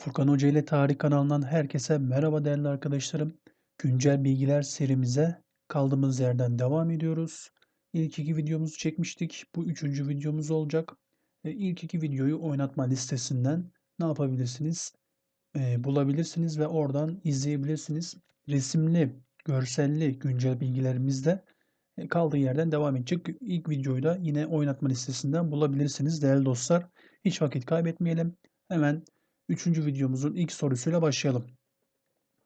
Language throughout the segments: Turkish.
Furkan Hoca ile Tarih kanalından herkese merhaba değerli arkadaşlarım. Güncel bilgiler serimize kaldığımız yerden devam ediyoruz. İlk iki videomuzu çekmiştik. Bu üçüncü videomuz olacak. E, ilk iki videoyu oynatma listesinden ne yapabilirsiniz? E, bulabilirsiniz ve oradan izleyebilirsiniz. Resimli, görselli güncel bilgilerimizde kaldığı yerden devam edecek. İlk videoyu da yine oynatma listesinden bulabilirsiniz değerli dostlar. Hiç vakit kaybetmeyelim. Hemen Üçüncü videomuzun ilk sorusuyla başlayalım.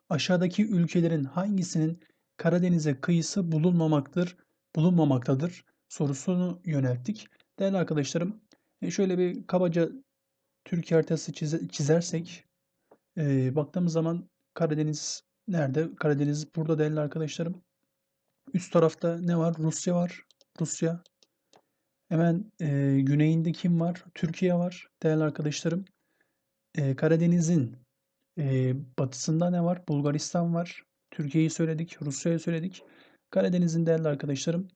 Aşağıdaki ülkelerin hangisinin Karadeniz'e kıyısı bulunmamaktır, bulunmamaktadır sorusunu yönelttik. Değerli arkadaşlarım, e, şöyle bir kabaca Türkiye haritası çizersek, e, baktığımız zaman Karadeniz nerede? Karadeniz burada değerli arkadaşlarım. Üst tarafta ne var? Rusya var. Rusya. Hemen e, güneyinde kim var? Türkiye var değerli arkadaşlarım. Eee, Karadeniz'in, eee, batısında ne var? Bulgaristan var. Türkiye'yi söyledik, Rusya'yı söyledik. Karadeniz'in değerli arkadaşlarım,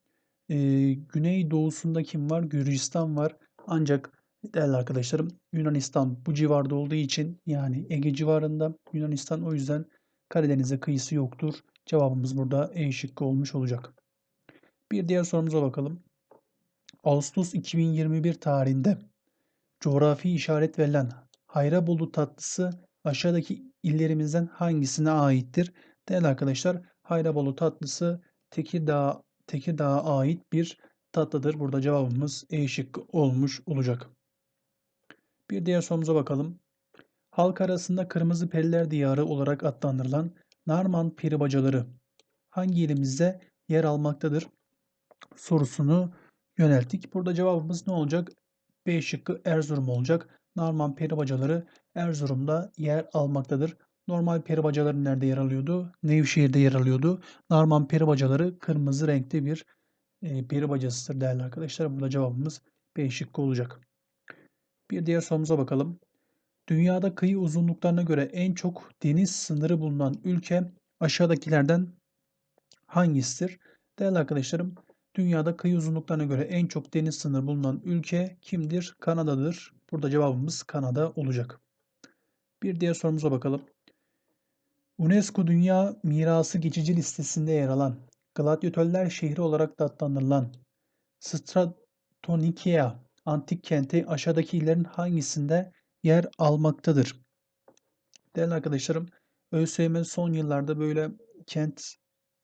eee, güneydoğusunda kim var? Gürcistan var. Ancak değerli arkadaşlarım Yunanistan bu civarda olduğu için yani Ege civarında Yunanistan o yüzden Karadeniz'e kıyısı yoktur. Cevabımız burada E şıkkı olmuş olacak. Bir diğer sorumuza bakalım. Ağustos 2021 tarihinde coğrafi işaret verilen Hayrabolu tatlısı aşağıdaki illerimizden hangisine aittir? Değerli arkadaşlar, Hayrabolu tatlısı Tekirdağ Tekirdağ'a ait bir tatlıdır. Burada cevabımız E şıkkı olmuş olacak. Bir diğer sorumuza bakalım. Halk arasında Kırmızı Periler Diyarı olarak adlandırılan Narman peribacaları hangi ilimizde yer almaktadır? Sorusunu yönelttik. Burada cevabımız ne olacak? B şıkkı Erzurum olacak. Narman peribacaları Erzurum'da yer almaktadır. Normal peribacaları nerede yer alıyordu? Nevşehir'de yer alıyordu. Narman peribacaları kırmızı renkte bir e, peribacasıdır değerli arkadaşlar. Burada cevabımız B şıkkı olacak. Bir diğer sorumuza bakalım. Dünyada kıyı uzunluklarına göre en çok deniz sınırı bulunan ülke aşağıdakilerden hangisidir? Değerli arkadaşlarım, dünyada kıyı uzunluklarına göre en çok deniz sınırı bulunan ülke kimdir? Kanada'dır. Burada cevabımız Kanada olacak. Bir diğer sorumuza bakalım. UNESCO Dünya Mirası geçici listesinde yer alan, gladyatörler şehri olarak da adlandırılan Stratonikea antik kenti aşağıdaki illerin hangisinde yer almaktadır? Değerli arkadaşlarım, ÖSYM son yıllarda böyle kent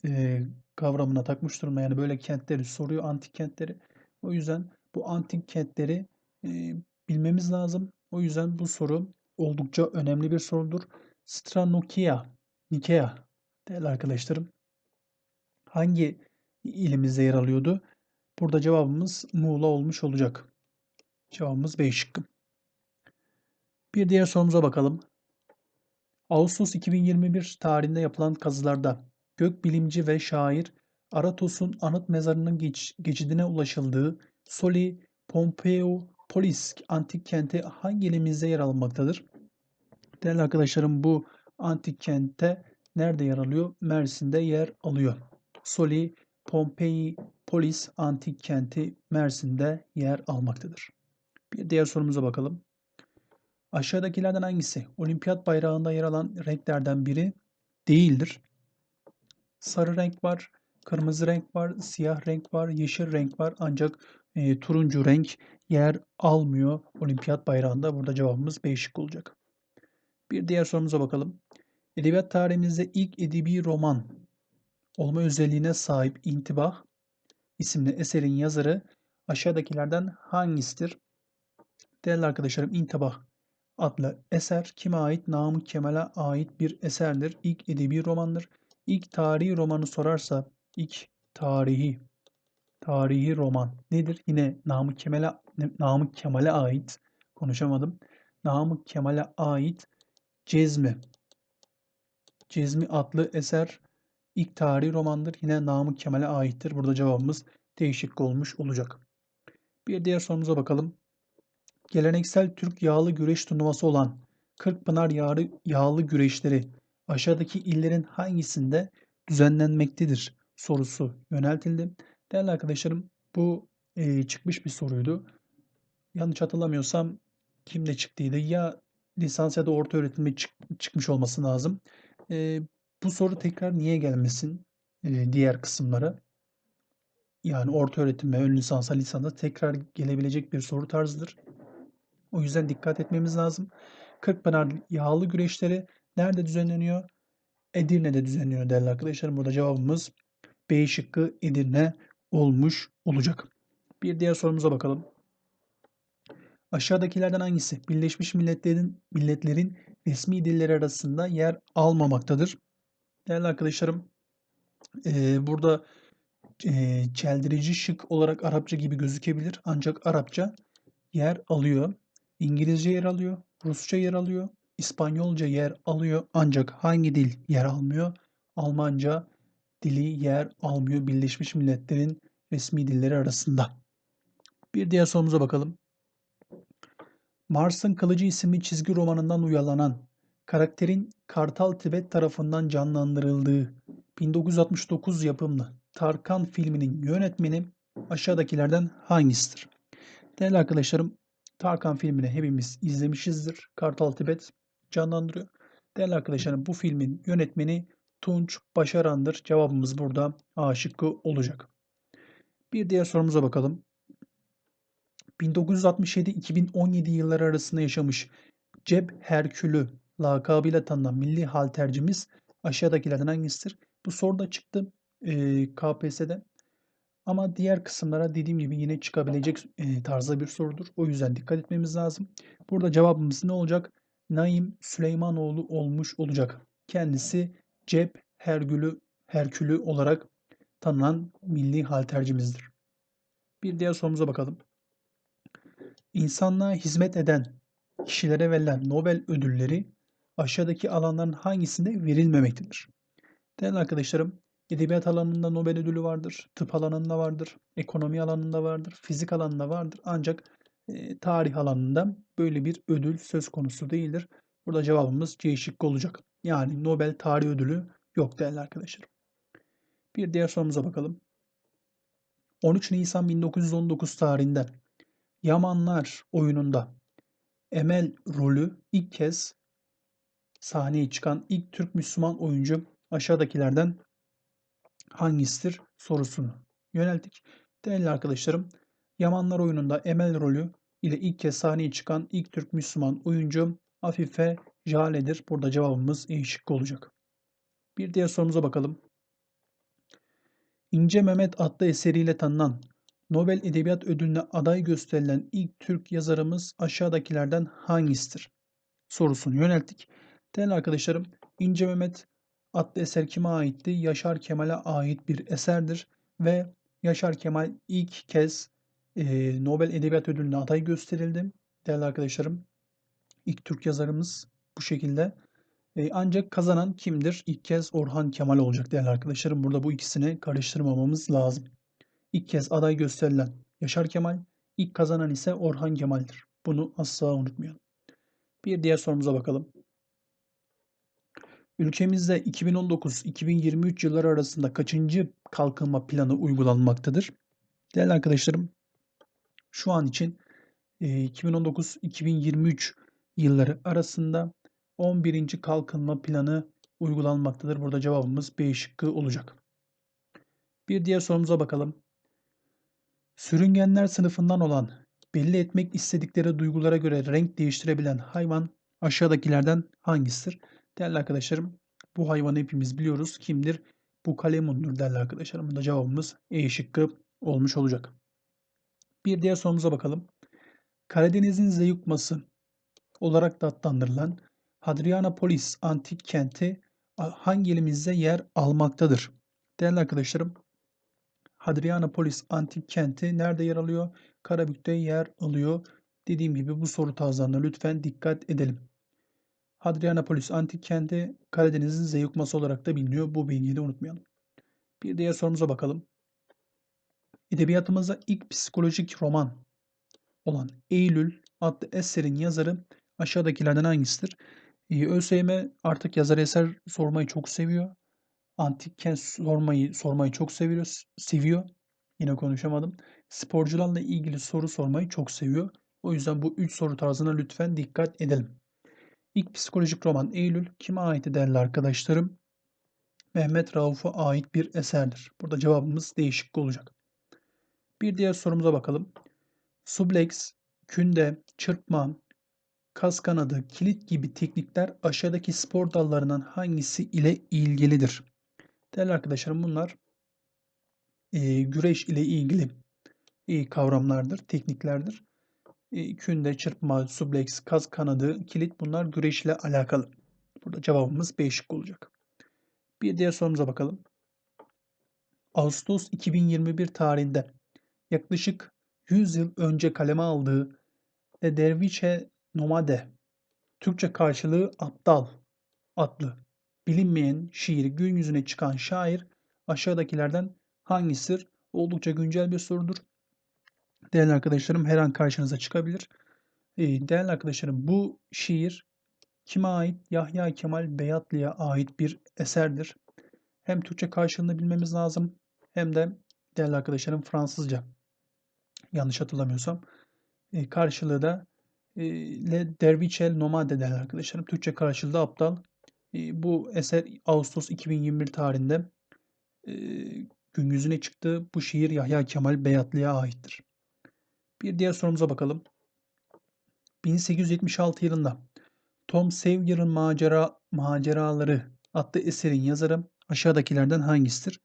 e, kavramına takmış durumda. Yani böyle kentleri soruyor, antik kentleri. O yüzden bu antik kentleri e, bilmemiz lazım. O yüzden bu soru oldukça önemli bir sorudur. Stranokia, Nikea değerli arkadaşlarım. Hangi ilimizde yer alıyordu? Burada cevabımız Muğla olmuş olacak. Cevabımız B şıkkı. Bir diğer sorumuza bakalım. Ağustos 2021 tarihinde yapılan kazılarda gökbilimci ve şair Aratos'un anıt mezarının geç, geçidine ulaşıldığı Soli Pompeo Polis antik kenti hangi ilimizde yer almaktadır? Değerli arkadaşlarım bu antik kentte nerede yer alıyor? Mersin'de yer alıyor. Soli Pompei Polis antik kenti Mersin'de yer almaktadır. Bir diğer sorumuza bakalım. Aşağıdakilerden hangisi olimpiyat bayrağında yer alan renklerden biri değildir? Sarı renk var, kırmızı renk var, siyah renk var, yeşil renk var ancak e, turuncu renk yer almıyor olimpiyat bayrağında. Burada cevabımız B şık olacak. Bir diğer sorumuza bakalım. Edebiyat tarihimizde ilk edebi roman olma özelliğine sahip İntibah isimli eserin yazarı aşağıdakilerden hangisidir? Değerli arkadaşlarım İntibah adlı eser kime ait? Namık Kemal'e ait bir eserdir. İlk edebi romandır. İlk tarihi romanı sorarsa ilk tarihi tarihi roman nedir? Yine Namık Kemal'e Namık Kemal'e ait konuşamadım. Namık Kemal'e ait Cezmi. Cezmi adlı eser ilk tarihi romandır. Yine Namık Kemal'e aittir. Burada cevabımız değişik olmuş olacak. Bir diğer sorumuza bakalım. Geleneksel Türk yağlı güreş turnuvası olan Kırkpınar yağlı, yağlı güreşleri aşağıdaki illerin hangisinde düzenlenmektedir sorusu yöneltildi. Değerli arkadaşlarım bu e, çıkmış bir soruydu. Yanlış hatırlamıyorsam kimde çıktıydı? Ya lisans ya da orta öğretimde çık çıkmış olması lazım. Eee, bu soru tekrar niye gelmesin, eee, diğer kısımlara? Yani orta öğretim ve ön lisansa, lisansa tekrar gelebilecek bir soru tarzıdır. O yüzden dikkat etmemiz lazım. Kırkpınar yağlı güreşleri nerede düzenleniyor? Edirne'de düzenleniyor değerli arkadaşlarım. Burada cevabımız B şıkkı Edirne olmuş olacak. Bir diğer sorumuza bakalım. Aşağıdakilerden hangisi Birleşmiş Milletler'in milletlerin resmi dilleri arasında yer almamaktadır? Değerli arkadaşlarım, eee, burada eee, çeldirici şık olarak Arapça gibi gözükebilir ancak Arapça yer alıyor. İngilizce yer alıyor, Rusça yer alıyor, İspanyolca yer alıyor ancak hangi dil yer almıyor? Almanca dili yer almıyor Birleşmiş Milletler'in resmi dilleri arasında. Bir diğer sorumuza bakalım. Mars'ın Kılıcı isimli çizgi romanından uyarlanan karakterin Kartal Tibet tarafından canlandırıldığı 1969 yapımlı Tarkan filminin yönetmeni aşağıdakilerden hangisidir? Değerli arkadaşlarım, Tarkan filmini hepimiz izlemişizdir. Kartal Tibet canlandırıyor. Değerli arkadaşlarım, bu filmin yönetmeni Tunç Başaran'dır. Cevabımız burada A şıkkı olacak. Bir diğer sorumuza bakalım. 1967-2017 yılları arasında yaşamış Cep Herkülü lakabıyla tanınan milli haltercimiz aşağıdakilerden hangisidir? Bu soru da çıktı e, KPSS'de. Ama diğer kısımlara dediğim gibi yine çıkabilecek e, tarzda bir sorudur. O yüzden dikkat etmemiz lazım. Burada cevabımız ne olacak? Naim Süleymanoğlu olmuş olacak. Kendisi Cep Hergülü, Herkülü olarak tanınan milli haltercimizdir. Bir diğer sorumuza bakalım. İnsanlığa hizmet eden kişilere verilen Nobel ödülleri aşağıdaki alanların hangisinde verilmemektedir? Değerli arkadaşlarım, edebiyat alanında Nobel ödülü vardır, tıp alanında vardır, ekonomi alanında vardır, fizik alanında vardır. Ancak e, tarih alanında böyle bir ödül söz konusu değildir. Burada cevabımız C şıkkı olacak. Yani Nobel Tarih Ödülü yok değerli arkadaşlarım. Bir diğer sorumuza bakalım. 13 Nisan 1919 tarihinden Yamanlar oyununda Emel rolü ilk kez sahneye çıkan ilk Türk Müslüman oyuncu aşağıdakilerden hangisidir sorusunu yönelttik. Değerli arkadaşlarım, Yamanlar oyununda Emel rolü ile ilk kez sahneye çıkan ilk Türk Müslüman oyuncu Afife Jale'dir. Burada cevabımız E şıkkı olacak. Bir diğer sorumuza bakalım. İnce Mehmet adlı eseriyle tanınan Nobel Edebiyat Ödülüne aday gösterilen ilk Türk yazarımız aşağıdakilerden hangisidir? Sorusunu yönelttik. Değerli arkadaşlarım, İnce Mehmet adlı eser kime aitti? Yaşar Kemal'e ait bir eserdir ve Yaşar Kemal ilk kez e, Nobel Edebiyat Ödülüne aday gösterildi. Değerli arkadaşlarım, ilk Türk yazarımız şekilde. E, ancak kazanan kimdir? İlk kez Orhan Kemal olacak değerli arkadaşlarım. Burada bu ikisini karıştırmamamız lazım. İlk kez aday gösterilen Yaşar Kemal, ilk kazanan ise Orhan Kemal'dir. Bunu asla unutmayalım. Bir diğer sorumuza bakalım. Ülkemizde 2019-2023 yılları arasında kaçıncı kalkınma planı uygulanmaktadır? Değerli arkadaşlarım, şu an için 2019-2023 yılları arasında 11. kalkınma planı uygulanmaktadır. Burada cevabımız B şıkkı olacak. Bir diğer sorumuza bakalım. Sürüngenler sınıfından olan belli etmek istedikleri duygulara göre renk değiştirebilen hayvan aşağıdakilerden hangisidir? Değerli arkadaşlarım bu hayvanı hepimiz biliyoruz. Kimdir? Bu kalemundur değerli arkadaşlarım. Burada cevabımız E şıkkı olmuş olacak. Bir diğer sorumuza bakalım. Karadeniz'in zeyukması olarak da adlandırılan Hadrianapolis antik kenti hangi ilimizde yer almaktadır? Değerli arkadaşlarım, Hadrianapolis antik kenti nerede yer alıyor? Karabük'te yer alıyor. Dediğim gibi bu soru tarzlarına lütfen dikkat edelim. Hadrianapolis antik kenti Karadeniz'in zeyukması olarak da biliniyor. Bu bilgiyi de unutmayalım. Bir diğer sorumuza bakalım. Edebiyatımızda ilk psikolojik roman olan Eylül adlı eserin yazarı aşağıdakilerden hangisidir? Ee, ÖSYM artık yazar eser sormayı çok seviyor. Antik kent sormayı sormayı çok seviyor. Seviyor. Yine konuşamadım. Sporcularla ilgili soru sormayı çok seviyor. O yüzden bu üç soru tarzına lütfen dikkat edelim. İlk psikolojik roman Eylül kime ait değerli arkadaşlarım? Mehmet Rauf'a ait bir eserdir. Burada cevabımız değişik olacak. Bir diğer sorumuza bakalım. Sublex, künde, çırpma, kas kanadı, kilit gibi teknikler aşağıdaki spor dallarından hangisi ile ilgilidir? Değerli arkadaşlarım bunlar e, güreş ile ilgili e, kavramlardır, tekniklerdir. E, künde, çırpma, sublex, kas kanadı, kilit bunlar güreş ile alakalı. Burada cevabımız B şıkkı olacak. Bir diğer sorumuza bakalım. Ağustos 2021 tarihinde yaklaşık 100 yıl önce kaleme aldığı De Derviçe Nomade, Türkçe karşılığı Aptal adlı bilinmeyen şiiri gün yüzüne çıkan şair aşağıdakilerden hangisidir? Oldukça güncel bir sorudur. Değerli arkadaşlarım her an karşınıza çıkabilir. Ee, değerli arkadaşlarım bu şiir kime ait? Yahya Kemal Beyatlı'ya ait bir eserdir. Hem Türkçe karşılığını bilmemiz lazım hem de değerli arkadaşlarım Fransızca yanlış hatırlamıyorsam e, karşılığı da e, Le Derviçel Nomade değerli arkadaşlarım. Türkçe karşılığı aptal. E, bu eser Ağustos 2021 tarihinde e, gün yüzüne çıktı. Bu şiir Yahya Kemal Beyatlı'ya aittir. Bir diğer sorumuza bakalım. 1876 yılında Tom Sawyer'ın Macera Maceraları adlı eserin yazarı aşağıdakilerden hangisidir?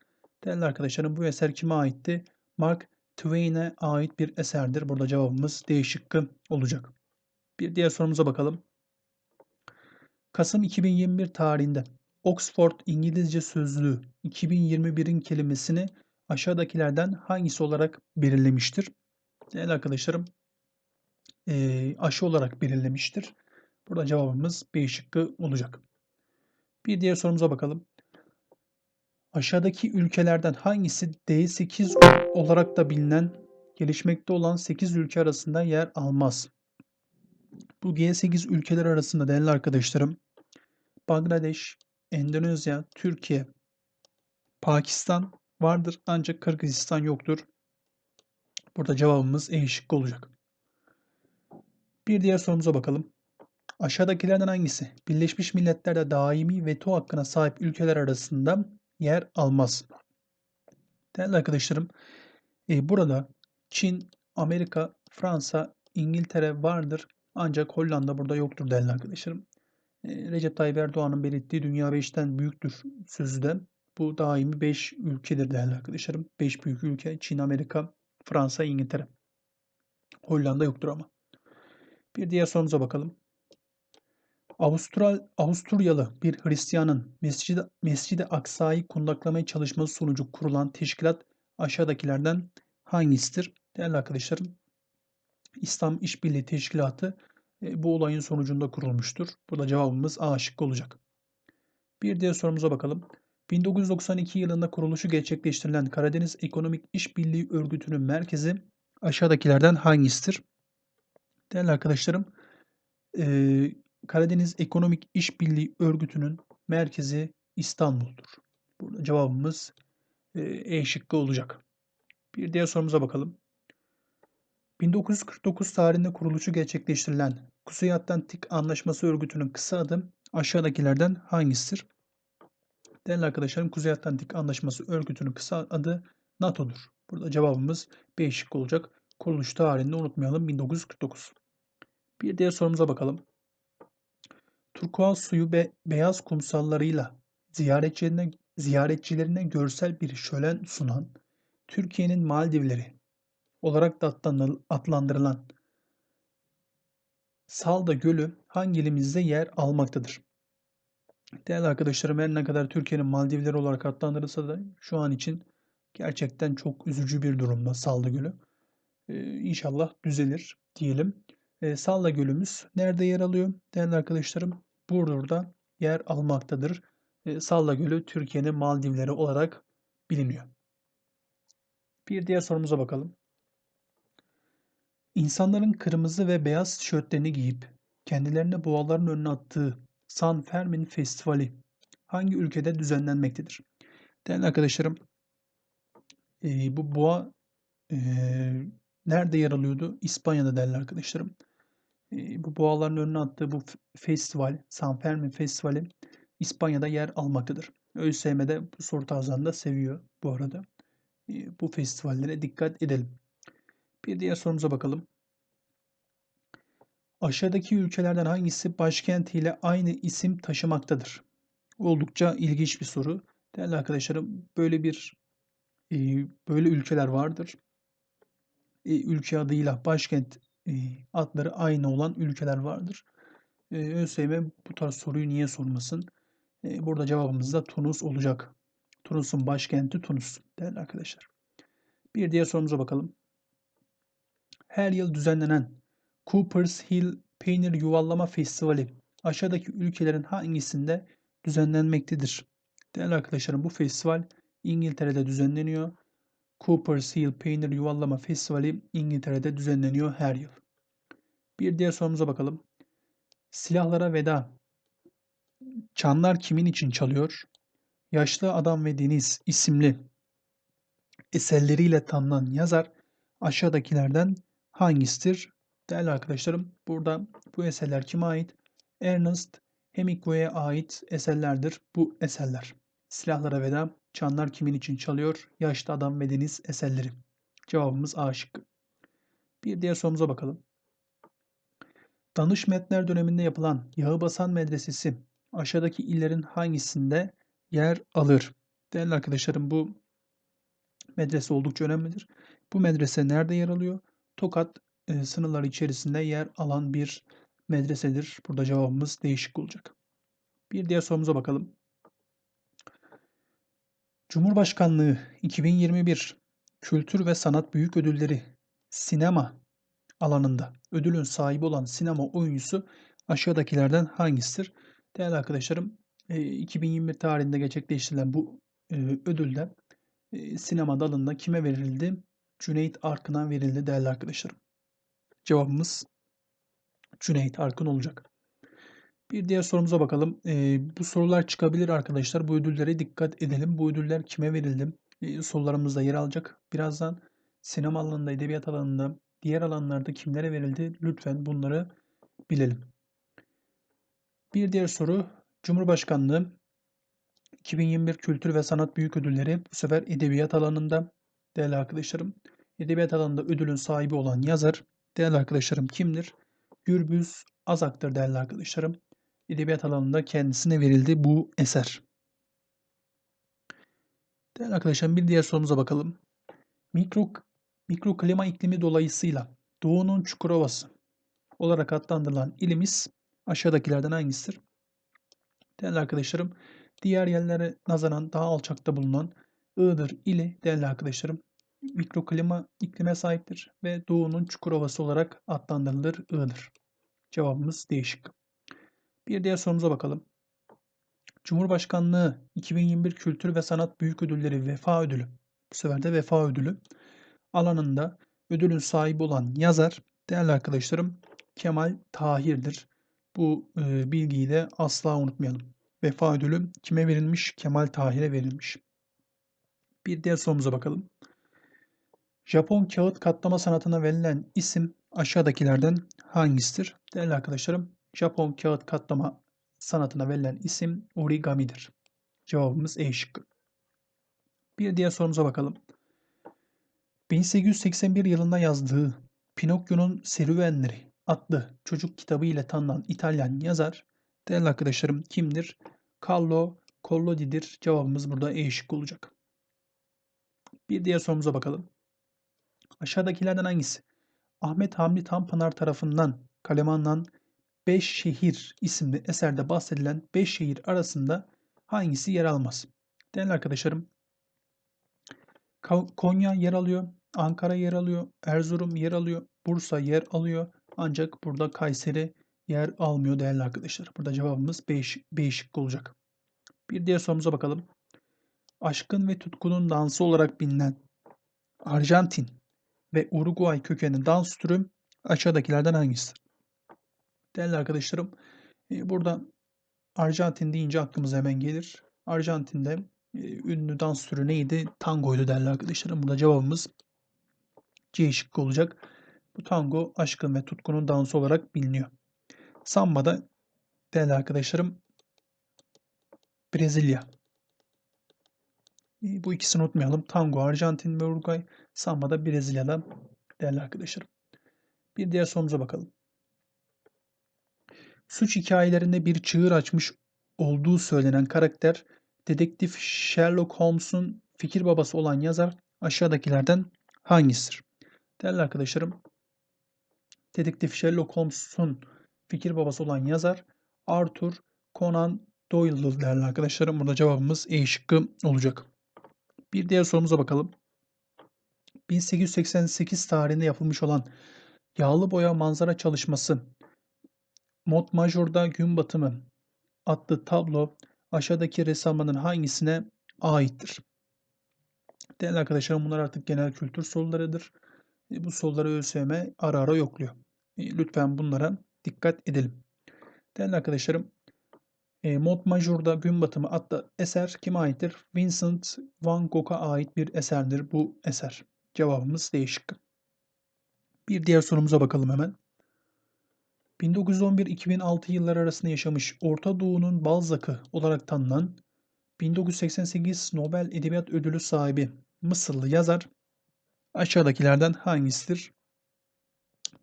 Değerli arkadaşlarım bu eser kime aitti? Mark Twain'e ait bir eserdir. Burada cevabımız D şıkkı olacak. Bir diğer sorumuza bakalım. Kasım 2021 tarihinde Oxford İngilizce Sözlüğü 2021'in kelimesini aşağıdakilerden hangisi olarak belirlemiştir? Değerli arkadaşlarım e, aşı olarak belirlemiştir. Burada cevabımız B şıkkı olacak. Bir diğer sorumuza bakalım. Aşağıdaki ülkelerden hangisi D8 olarak da bilinen gelişmekte olan 8 ülke arasında yer almaz? Bu G8 ülkeler arasında değerli arkadaşlarım Bangladeş, Endonezya, Türkiye, Pakistan vardır ancak Kırgızistan yoktur. Burada cevabımız E şıkkı olacak. Bir diğer sorumuza bakalım. Aşağıdakilerden hangisi Birleşmiş Milletler'de daimi veto hakkına sahip ülkeler arasında yer almaz? Değerli arkadaşlarım, e, burada Çin, Amerika, Fransa, İngiltere vardır. Ancak Hollanda burada yoktur değerli arkadaşlarım. E, Recep Tayyip Erdoğan'ın belirttiği dünya 5'ten büyüktür sözü de bu daimi 5 ülkedir değerli arkadaşlarım. 5 büyük ülke Çin, Amerika, Fransa, İngiltere. Hollanda yoktur ama. Bir diğer sorumuza bakalım. Avustral, Avusturyalı bir Hristiyanın Mescid-i Mescid Aksa'yı kundaklamaya çalışması sonucu kurulan teşkilat aşağıdakilerden hangisidir? Değerli arkadaşlarım, İslam İşbirliği Teşkilatı e, bu olayın sonucunda kurulmuştur. Burada cevabımız A şıkkı olacak. Bir diğer sorumuza bakalım. 1992 yılında kuruluşu gerçekleştirilen Karadeniz Ekonomik İşbirliği Örgütü'nün merkezi aşağıdakilerden hangisidir? Değerli arkadaşlarım, e, Karadeniz Ekonomik İşbirliği Örgütü'nün merkezi İstanbul'dur. Burada cevabımız e, E şıkkı olacak. Bir diğer sorumuza bakalım. 1949 tarihinde kuruluşu gerçekleştirilen Kuzey Atlantik Anlaşması Örgütü'nün kısa adı aşağıdakilerden hangisidir? Değerli arkadaşlarım Kuzey Atlantik Anlaşması Örgütü'nün kısa adı NATO'dur. Burada cevabımız B şıkkı olacak. Kuruluş tarihini unutmayalım 1949. Bir diğer sorumuza bakalım. Turkuaz suyu ve beyaz kumsallarıyla ziyaretçilerine, ziyaretçilerine görsel bir şölen sunan Türkiye'nin Maldivleri olarak da adlandırılan Salda Gölü hangi ilimizde yer almaktadır? Değerli arkadaşlarım her ne kadar Türkiye'nin Maldivleri olarak adlandırılsa da şu an için gerçekten çok üzücü bir durumda Salda Gölü. Ee, inşallah düzelir diyelim. Ee, Salda Gölümüz nerede yer alıyor? Değerli arkadaşlarım Burdur'da yer almaktadır. Ee, Salda Gölü Türkiye'nin Maldivleri olarak biliniyor. Bir diğer sorumuza bakalım. İnsanların kırmızı ve beyaz tişörtlerini giyip kendilerine boğaların önüne attığı San Fermin Festivali hangi ülkede düzenlenmektedir? Değerli arkadaşlarım, e, bu boğa e, nerede yer alıyordu? İspanya'da değerli arkadaşlarım. Eee, bu boğaların önüne attığı bu festival, San Fermin Festivali İspanya'da yer almaktadır. ÖSYM de bu soru tarzlarını da seviyor bu arada. Eee, bu festivallere dikkat edelim. Bir diğer sorumuza bakalım. Aşağıdaki ülkelerden hangisi başkentiyle aynı isim taşımaktadır? Oldukça ilginç bir soru. Değerli arkadaşlarım, böyle bir eee, böyle ülkeler vardır. Eee, ülke adıyla başkent eee, adları aynı olan ülkeler vardır. Eee, ÖSYM bu tarz soruyu niye sormasın? Burada cevabımız da Tunus olacak. Tunus'un başkenti Tunus değerli arkadaşlar. Bir diğer sorumuza bakalım. Her yıl düzenlenen Coopers Hill Peynir Yuvallama Festivali aşağıdaki ülkelerin hangisinde düzenlenmektedir? Değerli arkadaşlarım bu festival İngiltere'de düzenleniyor. Coopers Hill Peynir Yuvallama Festivali İngiltere'de düzenleniyor her yıl. Bir diğer sorumuza bakalım. Silahlara veda. Çanlar kimin için çalıyor? Yaşlı Adam ve Deniz isimli eserleriyle tanınan yazar aşağıdakilerden hangisidir? Değerli arkadaşlarım, burada bu eserler kime ait? Ernest Hemingway'e ait eserlerdir bu eserler. Silahlara veda, Çanlar kimin için çalıyor? Yaşlı Adam ve Deniz eserleri. Cevabımız A şıkkı. Bir diğer sorumuza bakalım. Danış Metner döneminde yapılan Yağıbasan Medresesi aşağıdaki illerin hangisinde yer alır? Değerli arkadaşlarım bu medrese oldukça önemlidir. Bu medrese nerede yer alıyor? Tokat e, sınırları içerisinde yer alan bir medresedir. Burada cevabımız değişik olacak. Bir diğer sorumuza bakalım. Cumhurbaşkanlığı 2021 Kültür ve Sanat Büyük Ödülleri sinema alanında ödülün sahibi olan sinema oyuncusu aşağıdakilerden hangisidir? Değerli arkadaşlarım, 2021 tarihinde gerçekleştirilen bu ödülde sinema dalında kime verildi? Cüneyt Arkın'a verildi değerli arkadaşlarım. Cevabımız Cüneyt Arkın olacak. Bir diğer sorumuza bakalım. E, bu sorular çıkabilir arkadaşlar. Bu ödüllere dikkat edelim. Bu ödüller kime verildi? E, sorularımızda yer alacak. Birazdan sinema alanında, edebiyat alanında, diğer alanlarda kimlere verildi? Lütfen bunları bilelim. Bir diğer soru. Cumhurbaşkanlığı 2021 Kültür ve Sanat Büyük Ödülleri bu sefer edebiyat alanında değerli arkadaşlarım. Edebiyat alanında ödülün sahibi olan yazar değerli arkadaşlarım kimdir? Gürbüz Azak'tır değerli arkadaşlarım. Edebiyat alanında kendisine verildi bu eser. Değerli arkadaşlarım bir diğer sorumuza bakalım. Mikro, mikroklima iklimi dolayısıyla Doğu'nun Çukurovası olarak adlandırılan ilimiz aşağıdakilerden hangisidir? Değerli arkadaşlarım, diğer yerlere nazaran daha alçakta bulunan Iğdır ili değerli arkadaşlarım mikroklima iklime sahiptir ve Doğu'nun Çukurovası olarak adlandırılır Iğdır. Cevabımız değişik. Bir diğer sorumuza bakalım. Cumhurbaşkanlığı 2021 Kültür ve Sanat Büyük Ödülleri Vefa Ödülü. Bu sefer de Vefa Ödülü alanında ödülün sahibi olan yazar değerli arkadaşlarım Kemal Tahir'dir. Bu e, bilgiyi de asla unutmayalım. Vefa ödülü kime verilmiş? Kemal Tahir'e verilmiş. Bir diğer sorumuza bakalım. Japon kağıt katlama sanatına verilen isim aşağıdakilerden hangisidir? Değerli arkadaşlarım, Japon kağıt katlama sanatına verilen isim origamidir. Cevabımız E şıkkı. Bir diğer sorumuza bakalım. 1881 yılında yazdığı Pinokyo'nun Serüvenleri adlı çocuk kitabı ile tanınan İtalyan yazar değerli arkadaşlarım kimdir? Carlo Collodi'dir. Cevabımız burada E şıkkı olacak. Bir diğer sorumuza bakalım. Aşağıdakilerden hangisi? Ahmet Hamdi Tanpınar tarafından kaleme alınan Beş Şehir isimli eserde bahsedilen beş şehir arasında hangisi yer almaz? Değerli arkadaşlarım, Konya yer alıyor, Ankara yer alıyor, Erzurum yer alıyor, Bursa yer alıyor. Ancak burada Kayseri yer almıyor değerli arkadaşlar. Burada cevabımız B, B şıkkı olacak. Bir diğer sorumuza bakalım. Aşkın ve tutkunun dansı olarak bilinen Arjantin ve Uruguay kökenli dans türü aşağıdakilerden hangisi? Değerli arkadaşlarım, e, burada Arjantin deyince aklımıza hemen gelir. Arjantin'de e, ünlü dans türü neydi? Tangoydu değerli arkadaşlarım. Burada cevabımız C şıkkı olacak. Bu tango aşkın ve tutkunun dansı olarak biliniyor. Samba da değerli arkadaşlarım Brezilya. E, Bu ikisini unutmayalım. Tango Arjantin ve Uruguay. Samba da Brezilya'da değerli arkadaşlarım. Bir diğer sorumuza bakalım. Suç hikayelerinde bir çığır açmış olduğu söylenen karakter dedektif Sherlock Holmes'un fikir babası olan yazar aşağıdakilerden hangisidir? Değerli arkadaşlarım, dedektif Sherlock Holmes'un fikir babası olan yazar Arthur Conan Doyle'dır değerli arkadaşlarım. Burada cevabımız E şıkkı olacak. Bir diğer sorumuza bakalım. 1888 tarihinde yapılmış olan yağlı boya manzara çalışması Mod Major'da Gün Batımı adlı tablo aşağıdaki ressamların hangisine aittir? Değerli arkadaşlarım bunlar artık genel kültür sorularıdır. E, Bu soruları ÖSYM ara ara yokluyor. E, Lütfen bunlara dikkat edelim. Değerli arkadaşlarım e, Major'da Gün Batımı adlı eser kime aittir? Vincent van Gogh'a ait bir eserdir bu eser. Cevabımız değişik. Bir diğer sorumuza bakalım hemen. 1911-2006 yılları arasında yaşamış Orta Doğu'nun Balzac'ı olarak tanınan 1988 Nobel Edebiyat Ödülü sahibi Mısırlı yazar aşağıdakilerden hangisidir?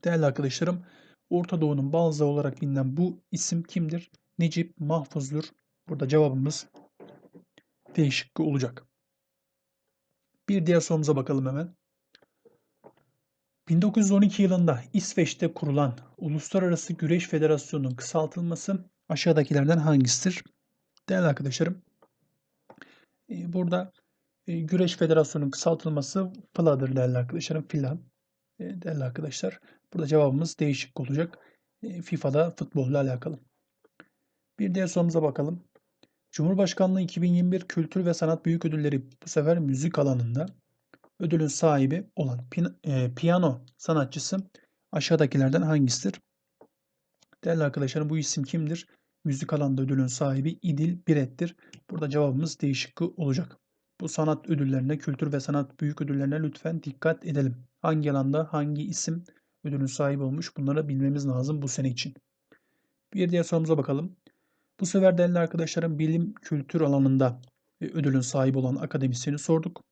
Değerli arkadaşlarım, Orta Doğu'nun Balzac olarak bilinen bu isim kimdir? Necip Mahfuz'dur. Burada cevabımız D şıkkı olacak. Bir diğer sorumuza bakalım hemen. 1912 yılında İsveç'te kurulan Uluslararası Güreş Federasyonu'nun kısaltılması aşağıdakilerden hangisidir? Değerli arkadaşlarım, e, burada e, Güreş Federasyonu'nun kısaltılması FILA'dır değerli arkadaşlarım. FILA. E, Değerli arkadaşlar, burada cevabımız değişik olacak. FIFA'da futbolla alakalı. Bir diğer sorumuza bakalım. Cumhurbaşkanlığı 2021 Kültür ve Sanat Büyük Ödülleri bu sefer müzik alanında ödülün sahibi olan e, piyano sanatçısı aşağıdakilerden hangisidir? Değerli arkadaşlarım bu isim kimdir? Müzik alanda ödülün sahibi İdil Biret'tir. Burada cevabımız değişik olacak. Bu sanat ödüllerine, kültür ve sanat büyük ödüllerine lütfen dikkat edelim. Hangi alanda hangi isim ödülün sahibi olmuş bunları bilmemiz lazım bu sene için. Bir diğer sorumuza bakalım. Bu sefer değerli arkadaşlarım bilim kültür alanında e, ödülün sahibi olan akademisyeni sorduk.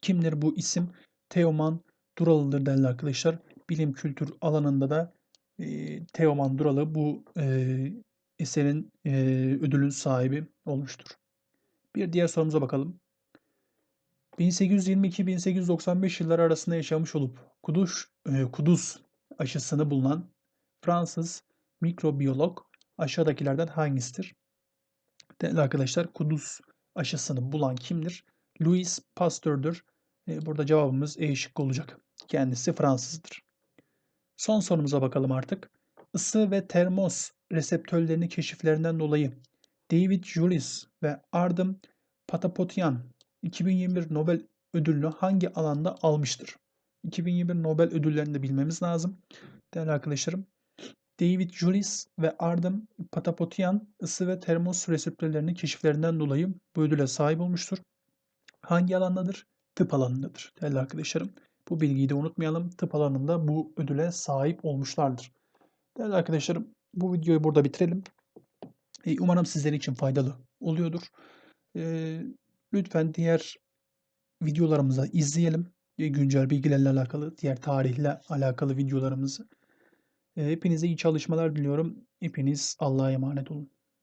Kimdir bu isim? Teoman Duralı'dır değerli arkadaşlar. Bilim kültür alanında da e, Teoman Duralı bu e, eserin e, ödülün sahibi olmuştur. Bir diğer sorumuza bakalım. 1822-1895 yılları arasında yaşamış olup Kudüs, e, Kudüs aşısını bulunan Fransız mikrobiyolog aşağıdakilerden hangisidir? Değerli arkadaşlar Kudüs aşısını bulan kimdir? Louis Pasteur'dür. E, burada cevabımız E şıkkı olacak. Kendisi Fransızdır. Son sorumuza bakalım artık. Isı ve termos reseptörlerini keşiflerinden dolayı David Julis ve Artem Patapotyan 2021 Nobel ödülünü hangi alanda almıştır? 2021 Nobel ödüllerini de bilmemiz lazım. Değerli arkadaşlarım, David Julis ve Artem Patapotyan ısı ve termos reseptörlerini keşiflerinden dolayı bu ödüle sahip olmuştur. Hangi alandadır? Tıp alanındadır. Değerli arkadaşlarım, bu bilgiyi de unutmayalım. Tıp alanında bu ödüle sahip olmuşlardır. Değerli arkadaşlarım, bu videoyu burada bitirelim. E, Umarım sizler için faydalı oluyordur. E, Lütfen diğer videolarımızı izleyelim. E, Güncel bilgilerle alakalı, diğer tarihle alakalı videolarımızı. Hepinize iyi çalışmalar diliyorum. Hepiniz Allah'a emanet olun.